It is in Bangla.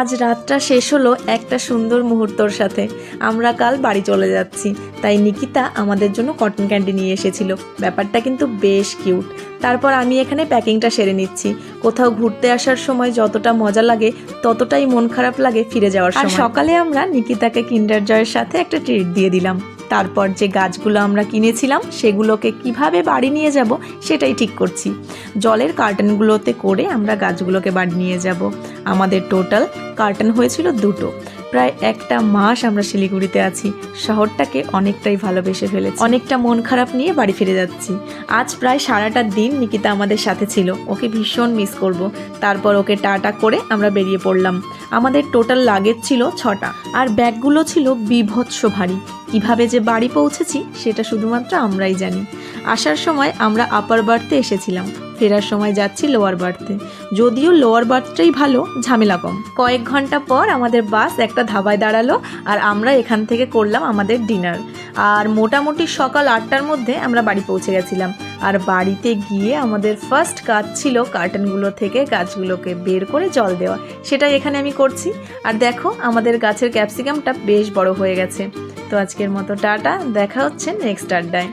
আজ রাতটা শেষ হলো একটা সুন্দর মুহূর্তর সাথে। আমরা কাল বাড়ি চলে যাচ্ছি। তাই নিকিতা আমাদের জন্য কটন ক্যান্ডি নিয়ে এসেছিল। ব্যাপারটা কিন্তু বেশ কিউট তারপর আমি এখানে প্যাকিংটা সেরে নিচ্ছি। কোথাও ঘুরতে আসার সময় যতটা মজা লাগে ততটাই মন খারাপ লাগে ফিরে যাওয়ার সময়। সকালে আমরা নিকিতাকে কিন্ডার জয়ের সাথে একটা ট্রিট দিয়ে দিলাম। তারপর যে গাছগুলো আমরা কিনেছিলাম সেগুলোকে কীভাবে বাড়ি নিয়ে যাব সেটাই ঠিক করছি। জলের কার্টনগুলোতে করে আমরা গাছগুলোকে বাড়ি নিয়ে যাব। আমাদের টোটাল কার্টন হয়েছিল দুটো। প্রায় একটা মাস আমরা শিলিগুড়িতে আছি। শহরটাকে অনেকটাই ভালোবেসে ফেলেছি। অনেকটা মন খারাপ নিয়ে বাড়ি ফিরে যাচ্ছি। আজ প্রায় সারাটা দিন নিকিতা আমাদের সাথে ছিল। ওকে ভীষণ মিস করব। তারপর ওকে টাটা করে আমরা বেরিয়ে পড়লাম। আমাদের টোটাল লাগেজ ছিল ছটা। আর ব্যাগগুলো ছিল বিভৎস ভারী। কীভাবে যে বাড়ি পৌঁছেছি, সেটা শুধুমাত্র আমরাই জানি। আসার সময় আমরা আপার বার্থে এসেছিলাম। ফেরার সময় যাচ্ছি লোয়ার বার্থে যদিও লোয়ার বার্থটাই ভালো, ঝামেলা কম। কয়েক ঘণ্টা পর আমাদের বাস একটা ধাবায় দাঁড়াল আর আমরা এখান থেকে করলাম আমাদের ডিনার আর মোটামুটি সকাল আটটার মধ্যে আমরা বাড়ি পৌঁছে গেছিলাম। আর বাড়িতে গিয়ে আমাদের ফার্স্ট কাজ ছিল কার্টনগুলো থেকে গাছগুলোকে বের করে জল দেওয়া। সেটাই এখানে আমি করছি। আর দেখো, আমাদের গাছের ক্যাপসিকামটা বেশ বড় হয়ে গেছে। তো আজকের মতো টাটা, দেখা হচ্ছে নেক্সট আড্ডায়।